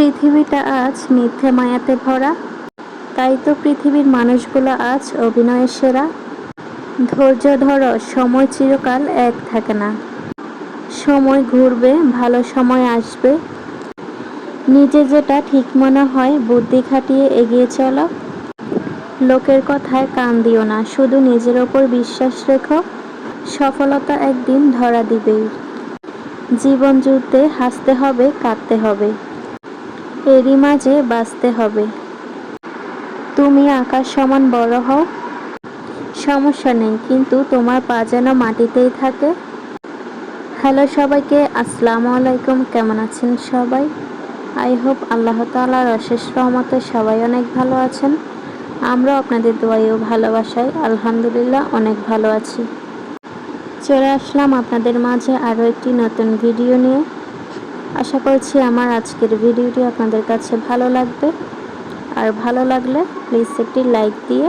পৃথিবীটা আজ মিথ্যে মায়াতে ভরা। তাই তো পৃথিবীর মানুষগুলো আজ অভিনয়ের সেরা। ধৈর্য ধরো, সময় চিরকাল এক থাকে না। সময় ঘুরবে, ভালো সময় আসবে। নিজে যেটা ঠিক মনে হয়, বুদ্ধি খাটিয়ে এগিয়ে চলো। লোকের কথায় কান দিও না, শুধু নিজের ওপর বিশ্বাস রেখো। সফলতা একদিন ধরা দিবেই। জীবন যুদ্ধে হাসতে হবে, কাঁদতে হবে। এরই মাঝে বাঁচতে হবে। তুমি আকাশ সমান বড় হও। সমস্যা নেই, কিন্তু তোমার পা যেন মাটিতেই থাকে। হ্যালো সবাইকে, আসসালামু আলাইকুম। কেমন আছেন সবাই? আই হোপ আল্লাহ তালার অশেষ রহমতে সবাই অনেক ভালো আছেন। আমরা আপনাদের দোয়াই ও ভালোবাসায় আলহামদুলিল্লাহ অনেক ভালো আছি। চলে আসলাম আপনাদের মাঝে আরও একটি নতুন ভিডিও নিয়ে। আশা করছি আমার আজকের ভিডিওটি আপনাদের কাছে ভালো লাগবে। আর ভালো লাগলে প্লিজ একটি লাইক দিয়ে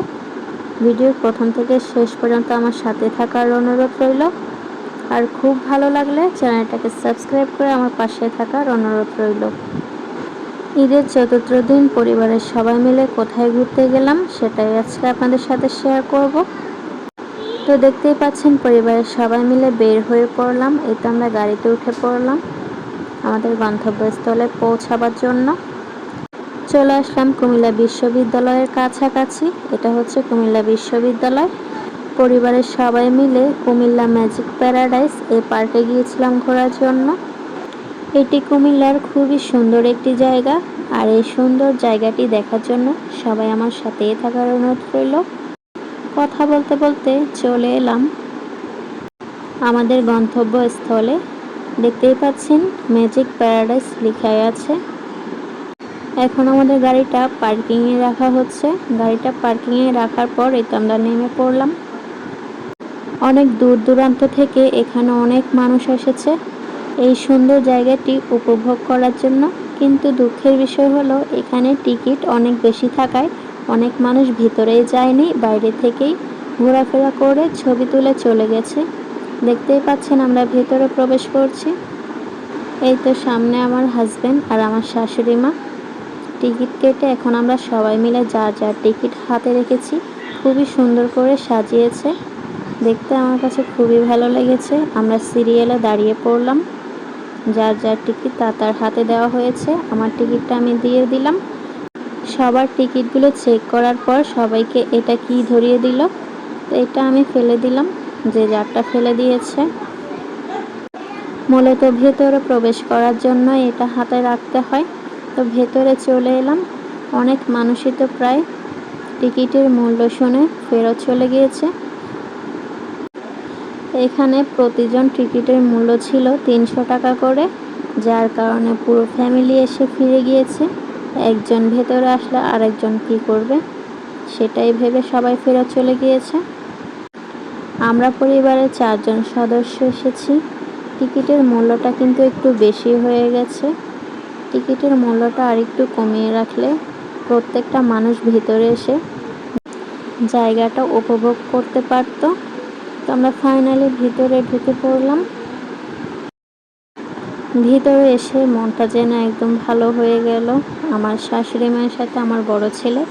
ভিডিওর প্রথম থেকে শেষ পর্যন্ত আমার সাথে থাকার অনুরোধ রইল। আর খুব ভালো লাগলে চ্যানেলটাকে সাবস্ক্রাইব করে আমার পাশে থাকার অনুরোধ রইল। ঈদের চতুর্থ দিন পরিবারের সবাই মিলে কোথায় ঘুরতে গেলাম সেটাই আজকে আপনাদের সাথে শেয়ার করব। তো দেখতেই পাচ্ছেন পরিবারের সবাই মিলে বের হয়ে পড়লাম এই তো আমরা গাড়িতে উঠে পড়লাম। আমাদের গন্তব্যস্থলে পৌঁছাবার জন্য। চলে আসলাম কুমিল্লা বিশ্ববিদ্যালয়ের কাছাকাছি। এটা হচ্ছে কুমিল্লা বিশ্ববিদ্যালয়। পরিবারের সবাই মিলে কুমিল্লা ম্যাজিক প্যারাডাইস এ পার্কে গিয়েছিলাম ঘোরার জন্য। এটি কুমিল্লার খুবই সুন্দর একটি জায়গা। আর এই সুন্দর জায়গাটি দেখার জন্য সবাই আমার সাথেই থাকার অনুরোধ রইল। কথা বলতে বলতে চলে এলাম। আমাদের গন্তব্যস্থলে দেখতেই পাচ্ছেন ম্যাজিক প্যারাডাইস লেখাই আছে। এখন আমাদের গাড়িটা পার্কিংয়ে রাখা হচ্ছে। গাড়িটা পার্কিংয়ে রাখার পর এই তো আমরা নেমে পড়লাম। অনেক দূর দূরান্ত থেকে এখানে অনেক মানুষ এসেছে। এই সুন্দর জায়গাটি উপভোগ করার জন্য। কিন্তু দুঃখের বিষয় হলো, এখানে টিকিট অনেক বেশি থাকায় অনেক মানুষ ভিতরেই যায়নি, বাইরে থেকেই ঘোরাফেরা করে ছবি তুলে চলে গেছে। দেখতেই পাচ্ছেন আমরা ভেতরে প্রবেশ করছি। এই তো সামনে আমার হাজব্যান্ড আর আমার শাশুড়ি মা। টিকিট কেটে এখন আমরা সবাই মিলে যা যা টিকিট হাতে রেখেছি, খুবই সুন্দর করে সাজিয়েছে। দেখতে আমার কাছে খুবই ভালো লেগেছে। আমরা সিরিয়ালে দাঁড়িয়ে পড়লাম। যার যার টিকিট তা তার হাতে দেওয়া হয়েছে। আমার টিকিটটা আমি দিয়ে দিলাম। সবার টিকিটগুলো চেক করার পর সবাইকে এটা কি ধরিয়ে দিল? তো এটা আমি ফেলে দিলাম। যে যারটা ফেলে দিয়েছে। মূলত ভেতরে প্রবেশ করার জন্য এটা হাতে রাখতে হয়। তো ভেতরে চলে এলাম। অনেক মানুষই তো প্রায় টিকিটের মূল্য শুনে ফেরত চলে গিয়েছে। এখানে প্রতিজন টিকিটের মূল্য ছিল তিনশো টাকা করে, যার কারণে পুরো ফ্যামিলি এসে ফিরে গিয়েছে। একজন ভেতরে আসলে আরেকজন কি করবে, সেটাই ভেবে সবাই ফেরত চলে গিয়েছে। আমরা পরিবারের চারজন সদস্য এসেছি। টিকিটের মূল্যটা কিন্তু একটু বেশি হয়ে গেছে। টিকিটের মূল্যটা আর একটু কমিয়ে রাখলে প্রত্যেকটা মানুষ ভিতরে এসে জায়গাটা উপভোগ করতে পারতো। তো আমরা ফাইনালি ভিতরে ঢুকে পড়লাম। ভিতরে এসে মনটা যেন একদম ভালো হয়ে গেল। আমার শাশুড়ি মায়ের সাথে আমার বড় ছেলে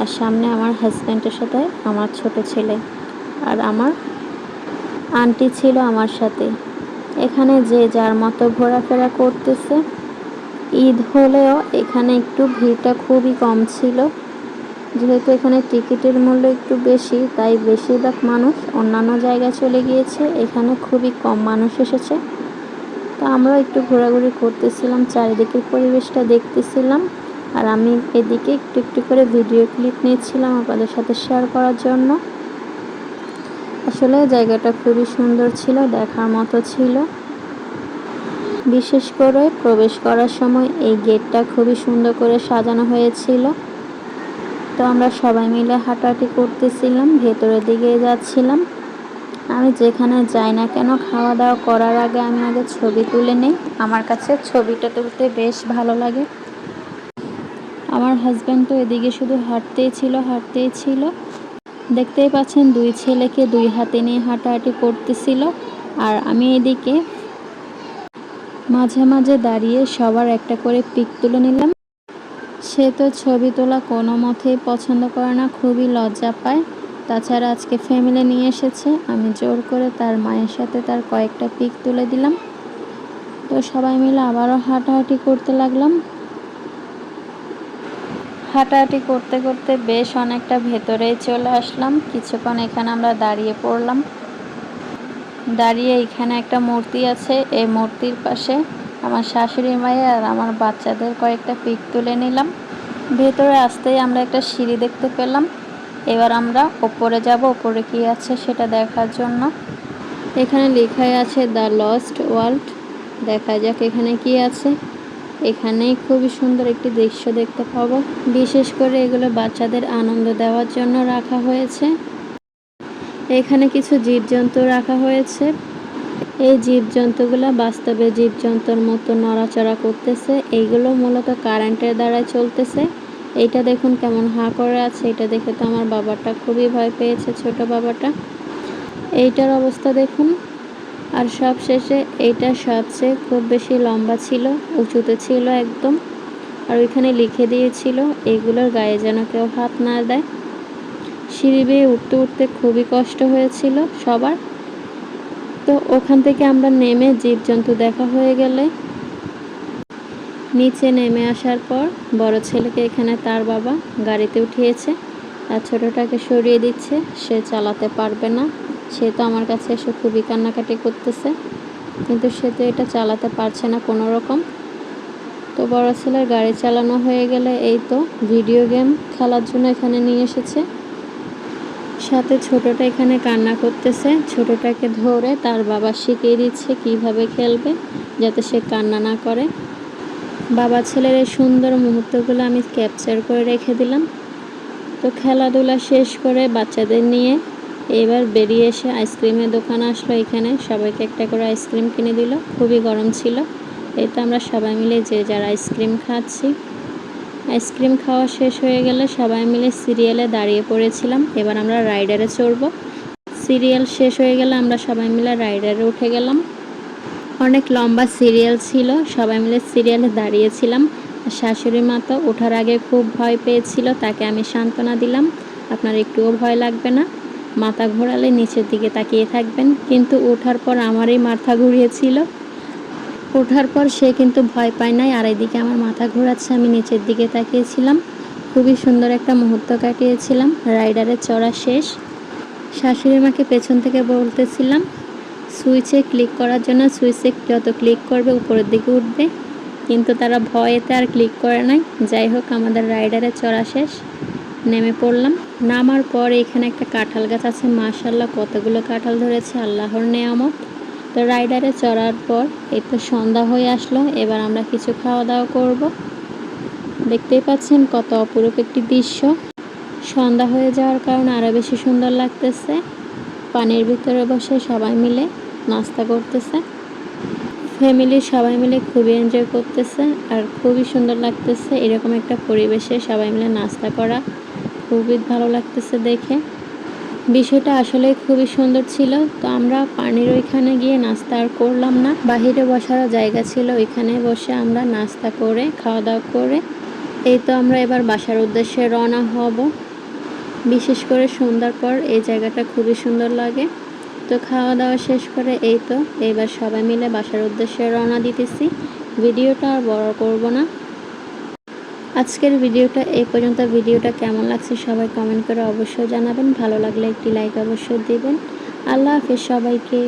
আর সামনে আমার হাজব্যান্ডের সাথে আমার ছোট ছেলে আর আমার আন্টি ছিল আমার সাথে। এখানে যে যার মতো ঘোরাফেরা করতেছে, ঈদ হলেও এখানে একটু ভিড়টা খুবই কম ছিল। যেহেতু এখানে টিকিটের মূল্য একটু বেশি, তাই বেশিরভাগ মানুষ অন্যান্য জায়গায় চলে গিয়েছে। এখানে খুবই কম মানুষ এসেছে। তো আমরাও একটু ঘোরাঘুরি করতেছিলাম, চারিদিকের পরিবেশটা দেখতেছিলাম। আর আমি এদিকে একটু একটু করে ভিডিও ক্লিপ নিয়েছিলাম আপনাদের সাথে শেয়ার করার জন্য। আসলে জায়গাটা খুবই সুন্দর ছিল, দেখার মতো ছিল। বিশেষ করে প্রবেশ করার সময় এই গেটটা খুবই সুন্দর করে সাজানো হয়েছিল। তো আমরা সবাই মিলে হাঁটাহাঁটি করতেছিলাম, ভেতরের দিকে যাচ্ছিলাম। আমি যেখানে যাই না কেন খাওয়া দাওয়া করার আগে আমি আগে ছবি তুলে নিই। আমার কাছে ছবিটা তুলতে বেশ ভালো লাগে। আমার হাজব্যান্ড তো এদিকে শুধু হাঁটতেই ছিল হাঁটতেই ছিল। দেখতেই পাচ্ছেন, দুই ছেলেকে দুই হাতে নিয়ে হাঁটাহাঁটি করতেছিল আর আমি এদিকে মাঝে মাঝে দাঁড়িয়ে সবার একটা করে পিক তুলে নিলাম। সে তো ছবি তোলা কোনো মতেই পছন্দ করে না, খুবই লজ্জা পায়। তাছাড়া আজকে ফ্যামিলি নিয়ে এসেছে, আমি জোর করে তার মায়ের সাথে তার কয়েকটা পিক তুলে দিলাম। তো সবাই মিলে আবারও হাঁটাহাঁটি করতে লাগলাম। হাঁটাহাঁটি করতে করতে বেশ অনেকটা ভেতরেই চলে আসলাম। কিছুক্ষণ এখানে আমরা দাঁড়িয়ে পড়লাম। দাঁড়িয়ে এখানে একটা মূর্তি আছে। এই মূর্তির পাশে আমার শাশুড়ি মায়ে আর আমার বাচ্চাদের কয়েকটা পিক তুলে নিলাম। ভেতরে আসতেই আমরা একটা সিঁড়ি দেখতে পেলাম। এবার আমরা ওপরে যাব, ওপরে কি আছে সেটা দেখার জন্য। এখানে লেখাই আছে দ্য লস্ট ওয়ার্ল্ড। দেখা যাক এখানে কি আছে। এখানেই খুবই সুন্দর একটি দৃশ্য দেখতে পাবো। বিশেষ করে এগুলো বাচ্চাদের আনন্দ দেওয়ার জন্য রাখা হয়েছে। এখানে কিছু জীবজন্তু রাখা হয়েছে। এই জীবজন্তুগুলো বাস্তবে জীবজন্তুর মতো নড়াচড়া করতেছে। এইগুলো মূলত কারেন্টের দ্বারাই চলতেছে। এইটা দেখুন কেমন হাঁ করে আছে। এটা দেখে তো আমার বাবাটা খুবই ভয় পেয়েছে, ছোট বাবাটা। এইটার অবস্থা দেখুন। আর সব শেষে এইটা সবচেয়ে খুব বেশি লম্বা ছিল, উঁচুতে ছিল একদম। আর ওইখানে লিখে দিয়েছিল, এগুলোর গায়ে যেন কেউ হাত না দেয়। সিঁড়ি বেয়ে উঠতে উঠতে খুবই কষ্ট হয়েছিল সবার। তো ওখান থেকে আমরা নেমে জীবজন্তু দেখা হয়ে গেলে। নিচে নেমে আসার পর বড় ছেলেকে এখানে তার বাবা গাড়িতে উঠিয়েছে। আর ছোটোটাকে সরিয়ে দিচ্ছে, সে চালাতে পারবে না। সে তো আমার কাছে এসে খুবই কান্নাকাটি করতেছে। কিন্তু সে তো এটা চালাতে পারছে না কোনো রকম তো বড় ছেলের গাড়ি চালানো হয়ে গেলে এই তো ভিডিও গেম খেলার জন্য এখানে নিয়ে এসেছে। সাথে ছোটটা এখানে কান্না করতেছে। ছোটটাকে ধরে তার বাবা শিখিয়ে দিচ্ছে কীভাবে খেলবে যাতে সে কান্না না করে। বাবা ছেলের এই সুন্দর মুহূর্তগুলো আমি ক্যাপচার করে রেখে দিলাম। তো খেলাধুলা শেষ করে বাচ্চাদের নিয়ে এবার বেরিয়ে এসে আইসক্রিমের দোকান আসলো এখানে। সবাইকে একটা করে আইসক্রিম কিনে দিল। খুবই গরম ছিল। এই আমরা সবাই মিলে যে যার আইসক্রিম খাচ্ছি। আইসক্রিম খাওয়া শেষ হয়ে গেলে সবাই মিলে সিরিয়ালে দাঁড়িয়ে পড়েছিলাম। এবার আমরা রাইডারে চড়ব। সিরিয়াল শেষ হয়ে গেলে আমরা সবাই মিলে রাইডারে উঠে গেলাম। অনেক লম্বা সিরিয়াল ছিল। সবাই মিলে সিরিয়ালে দাঁড়িয়েছিলাম। শাশুড়ি মা তো ওঠার আগে খুব ভয় পেয়েছিল। তাকে আমি সান্ত্বনা দিলাম। আপনার একটুও ভয় লাগবে না। মাথা ঘোরালে নিচের দিকে তাকিয়ে থাকবেন, কিন্তু ওঠার পর আমারই মাথা ঘুরিয়েছিল। ওঠার পর সে কিন্তু ভয় পায় নাই, আর এদিকে আমার মাথা ঘোরাচ্ছে, আমি নিচের দিকে তাকিয়েছিলাম। খুবই সুন্দর একটা মুহূর্ত কাটিয়েছিলাম রাইডারের চড়া শেষ। শাশুড়ি মাকে পেছন থেকে বলতেছিলাম, সুইচে ক্লিক করার জন্য সুইচে যত ক্লিক করবে উপরের দিকে উঠবে। কিন্তু তারা ভয়েতে আর ক্লিক করে নাই। যাই হোক, আমাদের রাইডারের চড়া শেষ। নেমে পড়লাম। নামার পর এখানে একটা কাঁঠাল গাছ আছে। মাশাল্লাহ কতগুলো কাঁঠাল ধরেছে আল্লাহর নেয়ামত। তো রাইডারে চড়ার পর এই তো সন্ধ্যা হয়ে আসলো। এবার আমরা কিছু খাওয়া দাওয়া করব। দেখতেই পাচ্ছেন কত অপরূপ একটি দৃশ্য। সন্ধ্যা হয়ে যাওয়ার কারণে আরও বেশি সুন্দর লাগতেছে। পানির ভিতরে বসে সবাই মিলে নাস্তা করতেছে। ফ্যামিলির সবাই মিলে খুবই এনজয় করতেছে আর খুবই সুন্দর লাগতেছে। এরকম একটা পরিবেশে সবাই মিলে নাস্তা করা খুবই ভালো লাগতেছে দেখে। বিষয়টা আসলে খুবই সুন্দর ছিল। তো আমরা পানির ওইখানে গিয়ে নাস্তা আর করলাম না। বাহিরে বসারও জায়গা ছিল। ওইখানে বসে আমরা নাস্তা করে খাওয়া দাওয়া করে এই তো আমরা এবার বাসার উদ্দেশ্যে রওনা হব। বিশেষ করে সন্ধ্যার পর এই জায়গাটা খুবই সুন্দর লাগে। তো খাওয়া দাওয়া শেষ করে এই তো এবার সবাই মিলে বাসার উদ্দেশ্যে রওনা দিতেছি। ভিডিওটা আর বড় করব না। আজকের ভিডিওটা এই পর্যন্ত। ভিডিওটা কেমন লাগছে সবাই কমেন্ট করে অবশ্যই জানাবেন। ভালো লাগলে একটি লাইক অবশ্যই দেবেন। আল্লাহ হাফেজ সবাইকে।